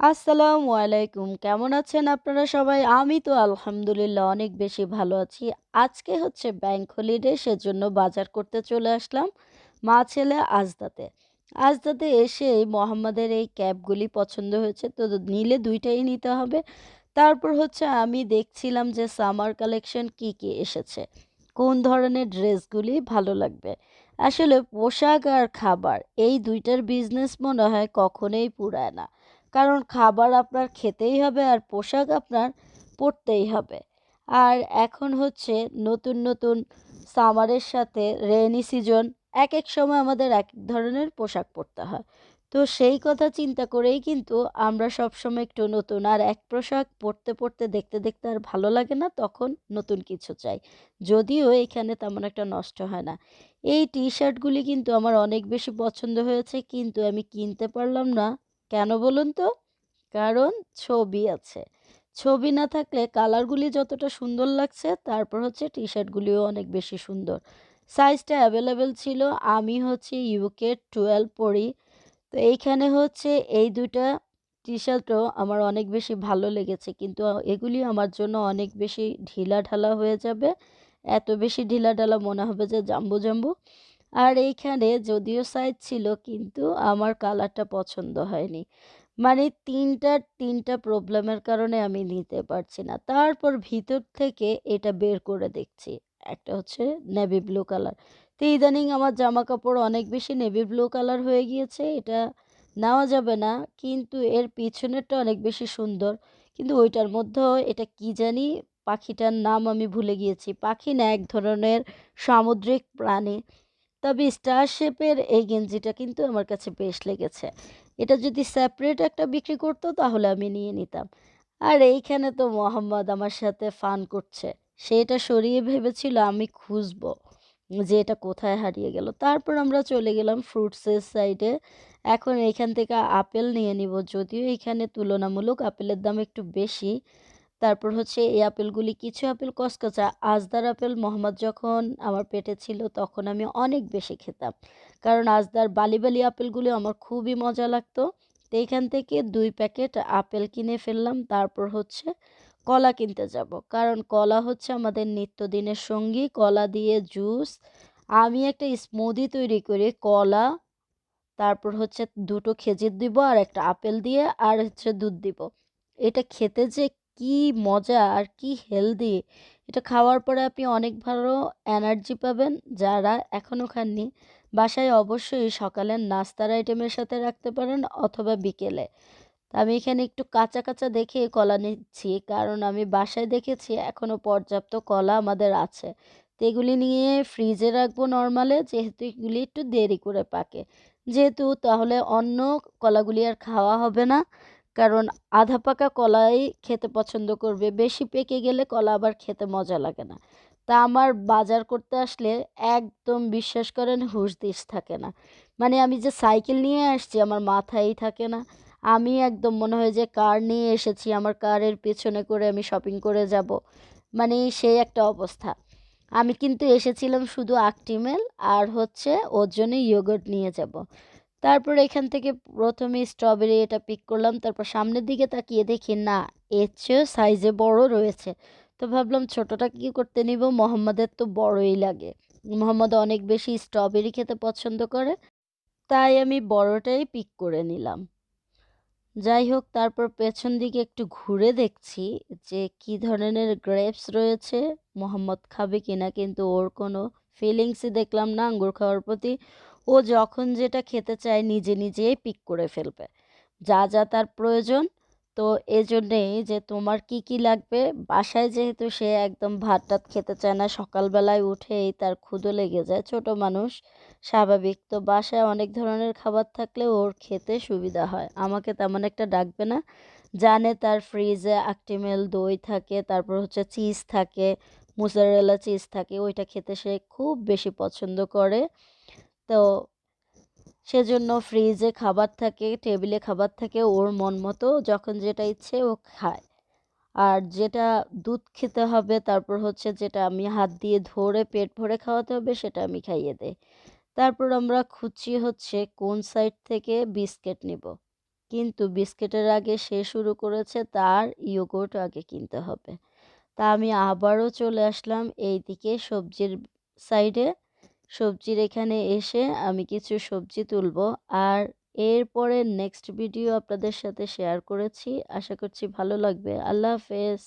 আসসালামু আলাইকুম। কেমন আছেন আপনারা সবাই? আমি তো আলহামদুলিল্লাহ অনেক বেশি ভালো আছি। আজকে হচ্ছে ব্যাংক হলিডে সেজন্য বাজার করতে চলে আসলাম মা ছেলে আজদাতে। আজদাতে এসেই মোহাম্মদের এই ক্যাবগুলি পছন্দ হয়েছে। তো নিলে দুইটাই নিতে হবে। তারপর হচ্ছে আমি দেখছিলাম যে সামার কালেকশন কি, কি এসেছে। কোন ধরনের ড্রেসগুলি ভালো লাগবে। আসলে পোশাক আর খাবার এই দুইটার বিজনেস মনে হয় কখনোই ফুরায় না। কারণ খাবার আপনার খেতেই হবে আর পোশাক আপনার পরতেই হবে। আর এখন হচ্ছে নতুন, নতুন সামারের সাথে রেনি সিজন এক এক সময় আমাদের এক ধরনের পোশাক পরতে হয়। তো সেই কথা চিন্তা করেই কিন্তু আমরা সবসময় একটু নতুন আর এক পোশাক পরতে, পরতে দেখতে, দেখতে আর ভালো লাগে না তখন নতুন কিছু চাই। যদিও এখানে তেমন একটা নষ্ট হয় না। এই টি-শার্টগুলি কিন্তু আমার অনেক বেশি পছন্দ হয়েছে কিন্তু আমি কিনতে পারলাম না। কেন বলুন তো? কারণ ছবি আছে। ছবি না থাকলে কালারগুলি যতটা সুন্দর লাগছে, তারপর হচ্ছে টি-শার্টগুলিও অনেক বেশি সুন্দর। সাইজটা অ্যাভেলেবেল ছিল। আমি হচ্ছে ইউকে 12 পড়ি। তো এইখানে হচ্ছে এই ২ টা টি-শার্টও আমার অনেক বেশি ভালো লেগেছে। কিন্তু এগুলি আমার জন্য অনেক বেশি ঢিলা ঢালা হয়ে যাবে। এত বেশি ঢিলা ঢালা মনে হবে যে জাম্বু জাম্বো। আর এইখানে যদিও সাইজ ছিল, কিন্তু আমার কালারটা পছন্দ হয়নি। মানে ৩ টার ৩ টা প্রবলেমের কারণে আমি নিতে পারছি না। তারপর ভিতর থেকে এটা বের করে দেখছি। একটা হচ্ছে নেভি ব্লু কালার। তো ইদানিং আমার জামা কাপড় অনেক বেশি নেভি ব্লু কালার হয়ে গিয়েছে। এটা নেওয়া যাবে না। কিন্তু এর পিছনেরটা অনেক বেশি সুন্দর। কিন্তু ওইটার মধ্যেও এটা কি জানি, পাখিটার নাম আমি ভুলে গিয়েছি। পাখি না, এক ধরনের সামুদ্রিক প্রাণী। তবে স্টার শেপের এই গেঞ্জিটা কিন্তু আমার কাছে বেশ লেগেছে। এটা যদি সেপারেট একটা বিক্রি করতো, তাহলে আমি নিয়ে নিতাম। আর এইখানে তো মোহাম্মদ আমার সাথে ফান করছে। সে এটা সরিয়ে ভেবেছিল, আমি খুঁজবো যে এটা কোথায় হারিয়ে গেল। তারপর আমরা চলে গেলাম ফ্রুটসের সাইডে। এখন এইখান থেকে আপেল নিয়ে নিব। যদিও এখানে তুলনামূলক আপেলের দাম একটু বেশি। তারপর হচ্ছে এই আপেলগুলি কিছু আপেল কচকচা। আজদার আপেল মোহাম্মদ যখন আমার পেটে ছিল তখন আমি অনেক বেশি খেতাম। কারণ আজদার বালি, বালি আপেলগুলো আমার খুবই মজা লাগতো। তো এইখান থেকে দুই প্যাকেট আপেল কিনে ফেললাম। তারপর হচ্ছে কলা কিনতে যাব। কারণ কলা হচ্ছে আমাদের নিত্যদিনের সঙ্গী। কলা দিয়ে জুস। আমি একটা স্মুদি তৈরি করি কলা, তারপর হচ্ছে ২ টো খেজুর দিব আর একটা আপেল দিয়ে আর হচ্ছে দুধ দিব। এটা খেতে যে কি মজা আর কি হেলদি! এটা খাওয়ার পরে আপনি অনেক ভালো এনার্জি পাবেন। যারা এখনও খাননি বাসায় অবশ্যই সকালের নাস্তার আইটেমের সাথে রাখতে পারেন অথবা বিকেলে। তা আমি এখানে একটু কাঁচা, কাঁচা দেখে কলা নিচ্ছি। কারণ আমি বাসায় দেখেছি এখনও পর্যাপ্ত কলা আমাদের আছে। তো এগুলি নিয়ে ফ্রিজে রাখব নরমালে যেহেতু এগুলি একটু দেরি করে পাকে। যেহেতু তাহলে অন্য কলাগুলি আর খাওয়া হবে না। কারণ আধা পাকা কলাই খেতে পছন্দ করবে। বেশি পেকে গেলে কলা আবার খেতে মজা লাগে না। তা আমার বাজার করতে আসলে একদম বিশ্বাস করেন হুঁশ-দিশ থাকে না। মানে আমি যে সাইকেল নিয়ে আসছি আমার মাথায়ই থাকে না। আমি একদম মনে হয় যে কার নিয়ে এসেছি। আমার কারের পেছনে করে আমি শপিং করে যাব। মানে সেই একটা অবস্থা। আমি কিন্তু এসেছিলাম শুধু আক্টিমেল আর হচ্ছে ওর জন্য ইয়োগার্ট নিয়ে যাব। তারপর এখান থেকে ১ম এ স্ট্রবেরি এটা পিক করলাম। তারপর সামনের দিকে তাকিয়ে দেখি, না, এর চেয়েও সাইজে বড় রয়েছে। তো ভাবলাম ছোটটা কি করতে নিব? মোহাম্মদের তো বড়ই লাগে। মোহাম্মদ অনেক বেশি স্ট্রবেরি খেতে পছন্দ করে। তাই আমি বড়টাই পিক করে নিলাম। যাই হোক, তারপর পেছন দিকে একটু ঘুরে দেখছি যে কি ধরনের গ্রেপস রয়েছে। মোহাম্মদ খাবে কিনা, কিন্তু ওর কোনো ফিলিংসই দেখলাম না আঙ্গুর খাওয়ার প্রতি। ও যখন যেটা খেতে চায় নিজে, নিজেই পিক করে ফেলবে। যা, যা তার প্রয়োজন তো এজন্যেই যে তোমার কি, কি লাগবে বাসায় যেহেতু সে একদম ভাত-টাত খেতে চায় না সকালবেলায় উঠেই তার ক্ষুধা লেগে যায়। ছোট মানুষ স্বাভাবিক। তো বাসায় অনেক ধরনের খাবার থাকলে ওর খেতে সুবিধা হয়। আমাকে তেমন একটা ডাকবে না। জানে তার ফ্রিজে আক্টিমেল দই থাকে, তারপর হচ্ছে চিজ থাকে, মোজারেলা চিজ থাকে। ওইটা খেতে সে খুব বেশি পছন্দ করে। তো সেজন্য ফ্রিজে খাবার থাকে, টেবিলে খাবার থাকে ওর মন মতো যখন যেটা ইচ্ছে ও খায়। আর যেটা দুধ খেতে হবে তারপর হচ্ছে যেটা আমি হাত দিয়ে ধরে পেট ভরে খাওয়াতে হবে সেটা আমি খাইয়ে দেই। তারপর আমরা খুঁজছি হচ্ছে কোন সাইড থেকে বিস্কিট নিব। কিন্তু বিস্কিটের আগে সে শুরু করেছে তার ইয়োগোর্ট আগে কিনতে হবে তা আমি আবারও চলে আসলাম এই দিকে সবজির সাইডে। সবজির এখানে এসে আমি কিছু সবজি তুলব। আর এরপরে নেক্সট ভিডিও আপনাদের সাথে শেয়ার করেছি। আশা করছি ভালো লাগবে। আল্লাহ হাফেজ।